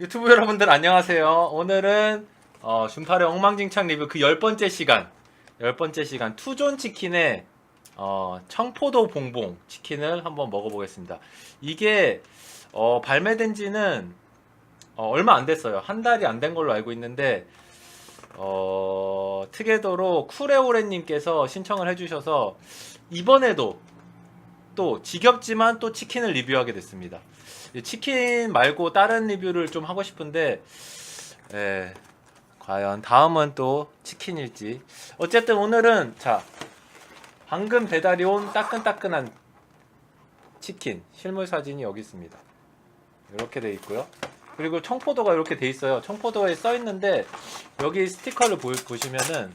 유튜브 여러분들 안녕하세요. 오늘은 어, 준팔의 엉망진창 리뷰 그 열 번째 시간, 열 번째 시간 투존 치킨의 어, 청포도 봉봉 치킨을 한번 먹어보겠습니다. 이게 어, 발매된 지는 어, 얼마 안 됐어요. 한 달이 안 된 걸로 알고 있는데 어, 특혜도로 쿠레오레님께서 신청을 해주셔서 이번에도 또 지겹지만 또 치킨을 리뷰하게 됐습니다. 이 치킨 말고 다른 리뷰를 좀 하고 싶은데 예, 과연 다음은 또 치킨일지. 어쨌든 오늘은 자 방금 배달이 온 따끈따끈한 치킨 실물 사진이 여기 있습니다. 이렇게 돼 있고요. 그리고 청포도가 이렇게 돼 있어요. 청포도에 써 있는데 여기 스티커를 보, 보시면은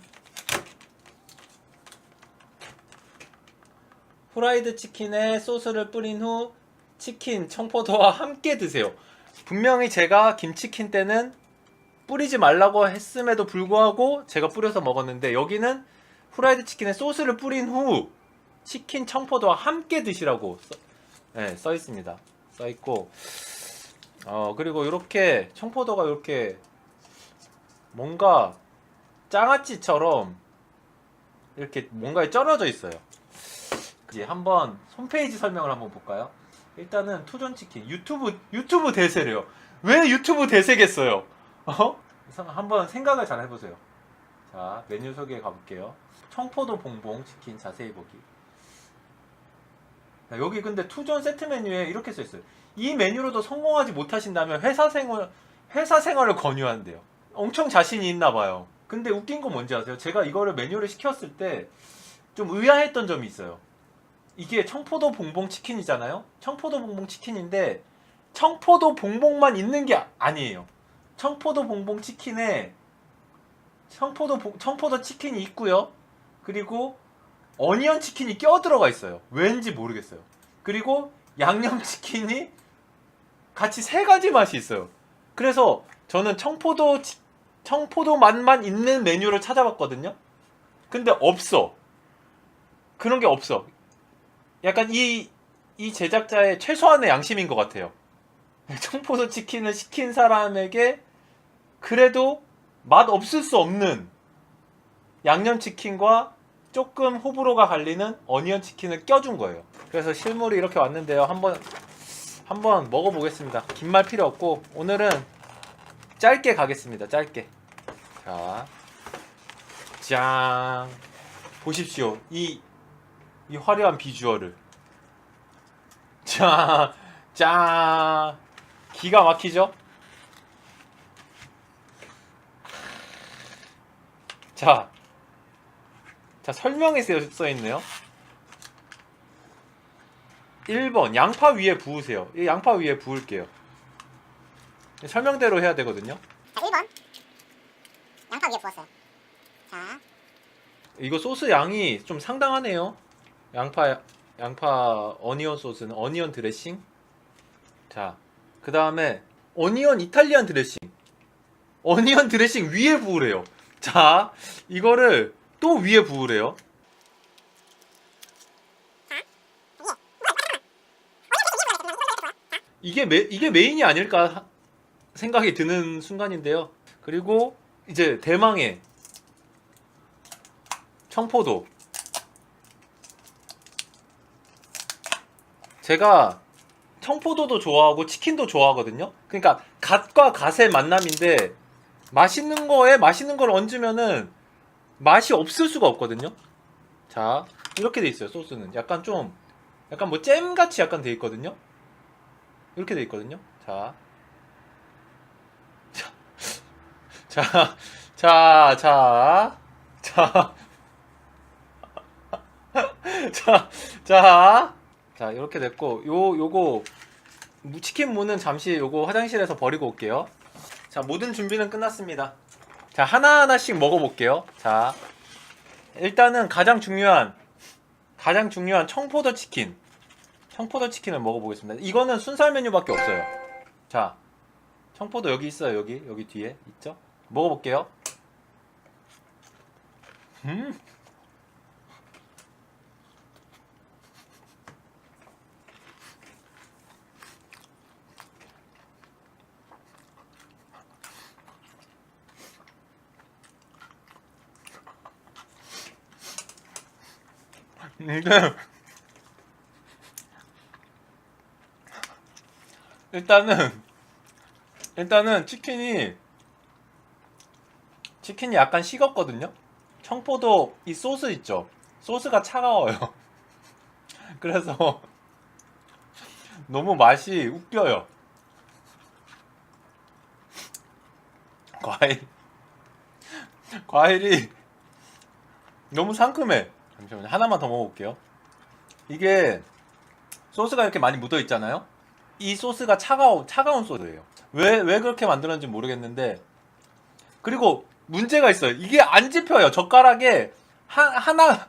후라이드 치킨에 소스를 뿌린 후 치킨 청포도와 함께 드세요. 분명히 제가 김치킨 때는 뿌리지 말라고 했음에도 불구하고 제가 뿌려서 먹었는데 여기는 후라이드 치킨에 소스를 뿌린 후 치킨 청포도와 함께 드시라고 써, 네, 써 있습니다. 써 있고 어 그리고 이렇게 청포도가 이렇게 뭔가 장아찌처럼 이렇게 뭔가에 쩔어져 있어요. 이제 한번 홈페이지 설명을 한번 볼까요? 일단은 투존 치킨 유튜브 유튜브 대세래요. 왜 유튜브 대세겠어요? 어? 한번 생각을 잘 해보세요. 자 메뉴 소개 가볼게요. 청포도 봉봉 치킨 자세히 보기. 자, 여기 근데 투존 세트 메뉴에 이렇게 써 있어요. 이 메뉴로도 성공하지 못하신다면 회사 생활 회사 생활을 권유한대요. 엄청 자신이 있나 봐요. 근데 웃긴 거 뭔지 아세요? 제가 이거를 메뉴를 시켰을 때 좀 의아했던 점이 있어요. 이게 청포도 봉봉 치킨이잖아요. 청포도 봉봉 치킨인데 청포도 봉봉만 있는 게 아니에요. 청포도 봉봉 치킨에 청포도 봉- 청포도 치킨이 있고요. 그리고 어니언 치킨이 껴 들어가 있어요. 왠지 모르겠어요. 그리고 양념 치킨이 같이 세 가지 맛이 있어요. 그래서 저는 청포도 치- 청포도 맛만 있는 메뉴를 찾아봤거든요. 근데 없어. 그런 게 없어. 약간 이, 이 제작자의 최소한의 양심인 것 같아요. 청포도 치킨을 시킨 사람에게 그래도 맛 없을 수 없는 양념치킨과 조금 호불호가 갈리는 어니언 치킨을 껴준 거예요. 그래서 실물이 이렇게 왔는데요. 한번, 한번 먹어보겠습니다. 긴 말 필요 없고, 오늘은 짧게 가겠습니다. 짧게. 자, 짠. 보십시오. 이, 이 화려한 비주얼을. 자, 짠. 기가 막히죠? 자, 자, 설명에 써써 있네요. 1번, 양파 위에 부으세요. 이 양파 위에 부을게요. 설명대로 해야 되거든요. 자, 1번. 양파 위에 부었어요. 자, 이거 소스 양이 좀 상당하네요. 양파 양파 어니언 소스는 어니언 드레싱. 자, 그 다음에 어니언 이탈리안 드레싱. 어니언 드레싱 위에 부으래요. 자, 이거를 또 위에 부으래요. 이게 메 이게 메인이 아닐까 하- 생각이 드는 순간인데요. 그리고 이제 대망의 청포도. 제가 청포도도 좋아하고 치킨도 좋아하거든요. 그러니까 갓과 갓의 만남인데 맛있는 거에 맛있는 걸 얹으면은 맛이 없을 수가 없거든요. 자, 이렇게 돼 있어요. 소스는 약간 좀 약간 뭐 잼 같이 약간 돼 있거든요. 이렇게 돼 있거든요. 자. 자. 자, 자, 자. 자, 자, 자, 이렇게 됐고, 요, 요거, 무- 치킨 무는 잠시 요거 화장실에서 버리고 올게요. 자, 모든 준비는 끝났습니다. 자, 하나하나씩 먹어볼게요. 자, 일단은 가장 중요한, 가장 중요한 청포도 치킨. 청포도 치킨을 먹어보겠습니다. 이거는 순살 메뉴밖에 없어요. 자, 청포도 여기 있어요. 여기, 여기 뒤에 있죠? 먹어볼게요. 음. 근데 일단은 일단은 치킨이 치킨이 약간 식었거든요. 청포도 이 소스 있죠. 소스가 차가워요. 그래서 너무 맛이 웃겨요. 과일 과일이 너무 상큼해. 잠시만요. 하나만 더 먹어볼게요. 이게 소스가 이렇게 많이 묻어 있잖아요. 이 소스가 차가워 차가운 소스예요. 왜 왜 그렇게 만들었는지 모르겠는데 그리고 문제가 있어요. 이게 안 집혀요. 젓가락에 하, 하나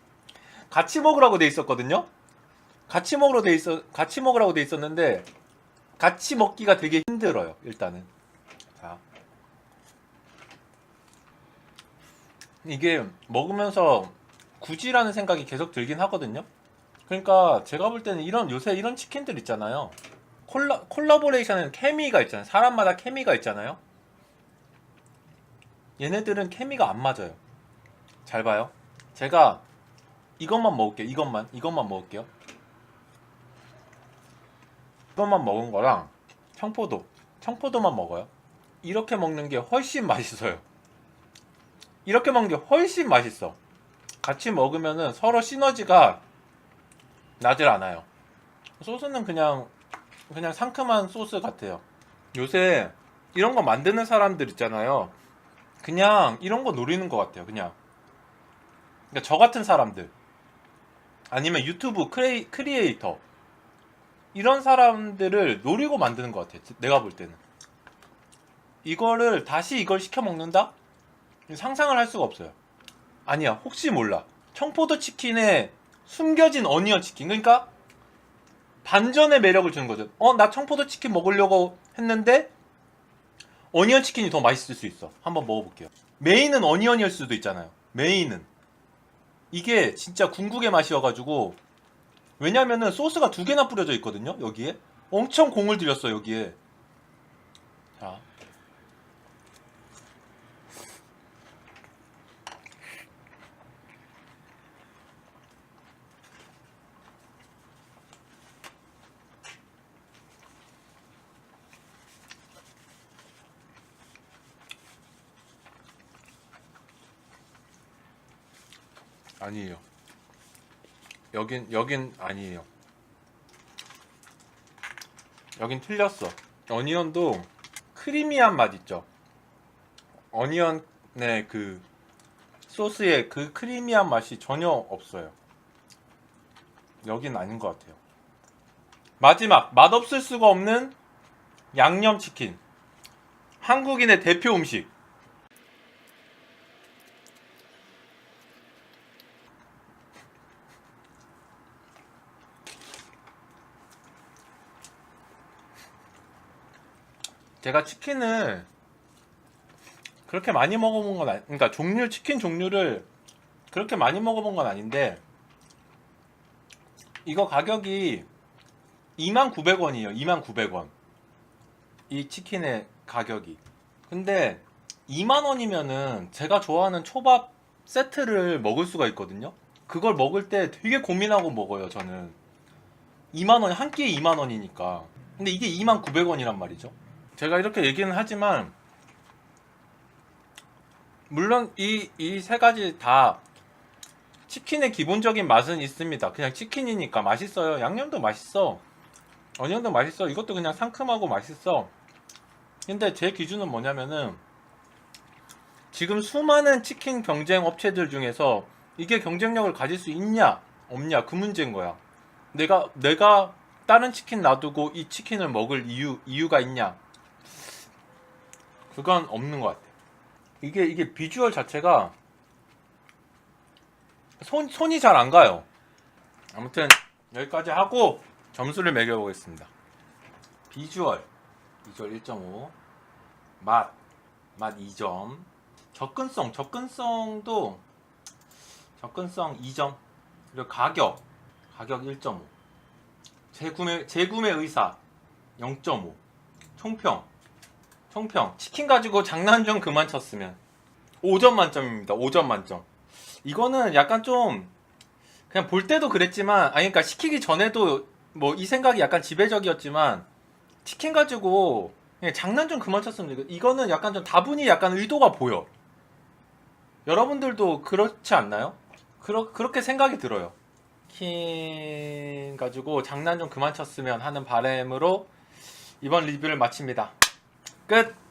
같이 먹으라고 돼 있었거든요. 같이 먹으라고 돼 있어 같이 먹으라고 돼 있었는데 같이 먹기가 되게 힘들어요. 일단은 자 이게 먹으면서 굳이라는 생각이 계속 들긴 하거든요. 그러니까 제가 볼 때는 이런 요새 이런 치킨들 있잖아요. 콜라 콜라보레이션은 케미가 있잖아요. 사람마다 케미가 있잖아요. 얘네들은 케미가 안 맞아요. 잘 봐요. 제가 이것만 먹을게요. 이것만 이것만 먹을게요. 이것만 먹은 거랑 청포도 청포도만 먹어요. 이렇게 먹는 게 훨씬 맛있어요. 이렇게 먹는 게 훨씬 맛있어. 같이 먹으면은 서로 시너지가 나질 않아요. 소스는 그냥 그냥 상큼한 소스 같아요. 요새 이런 거 만드는 사람들 있잖아요. 그냥 이런 거 노리는 것 같아요. 그냥 그러니까 저 같은 사람들 아니면 유튜브 크레이, 크리에이터 이런 사람들을 노리고 만드는 것 같아요. 내가 볼 때는 이거를 다시 이걸 시켜 먹는다? 상상을 할 수가 없어요. 아니야, 혹시 몰라. 청포도 치킨에 숨겨진 어니언 치킨. 그러니까 반전의 매력을 주는 거죠. 어, 나 청포도 치킨 먹으려고 했는데 어니언 치킨이 더 맛있을 수 있어. 한번 먹어볼게요. 메인은 어니언일 수도 있잖아요. 메인은 이게 진짜 궁극의 맛이어가지고 왜냐면은 소스가 두 개나 뿌려져 있거든요. 여기에 엄청 공을 들였어 여기에. 아니에요. 여긴 여긴 아니에요. 여긴 틀렸어. 어니언도 크리미한 맛 있죠. 어니언의 그 소스의 그 크리미한 맛이 전혀 없어요. 여긴 아닌 것 같아요. 마지막 맛없을 수가 없는 양념치킨. 한국인의 대표 음식. 제가 치킨을 그렇게 많이 먹어본 건 아니, 그러니까 종류 치킨 종류를 그렇게 많이 먹어본 건 아닌데 이거 가격이 29,900원이에요. 29,900원. 이 치킨의 가격이. 근데 2만 원이면은 제가 좋아하는 초밥 세트를 먹을 수가 있거든요. 그걸 먹을 때 되게 고민하고 먹어요, 저는. 2만 원, 한 끼에 2만 원이니까. 근데 이게 29,900원이란 말이죠. 제가 이렇게 얘기는 하지만 물론 이 이 세 가지 다 치킨의 기본적인 맛은 있습니다. 그냥 치킨이니까 맛있어요. 양념도 맛있어. 어니언도 맛있어. 이것도 그냥 상큼하고 맛있어. 근데 제 기준은 뭐냐면은 지금 수많은 치킨 경쟁 업체들 중에서 이게 경쟁력을 가질 수 있냐 없냐 그 문제인 거야. 내가 내가 다른 치킨 놔두고 이 치킨을 먹을 이유 이유가 있냐? 그건 없는 것 같아. 이게 이게 비주얼 자체가 손 손이 잘 안 가요. 아무튼 여기까지 하고 점수를 매겨보겠습니다. 비주얼. 비주얼 1.5 맛, 맛 2점. 접근성, 접근성도 접근성 2점. 그리고 가격, 가격 1.5 재구매, 재구매 의사 0.5 총평, 총평 치킨 가지고 장난 좀 그만 쳤으면 5점 만점입니다 5점 만점 이거는 약간 좀 그냥 볼 때도 그랬지만 아니 그러니까 시키기 전에도 뭐 이 생각이 약간 지배적이었지만 치킨 가지고 그냥 장난 좀 그만 쳤으면 이거는 약간 좀 다분히 약간 의도가 보여. 여러분들도 그렇지 않나요? 그러, 그렇게 생각이 들어요. 치킨 가지고 장난 좀 그만 쳤으면 하는 바람으로 이번 리뷰를 마칩니다. 끝!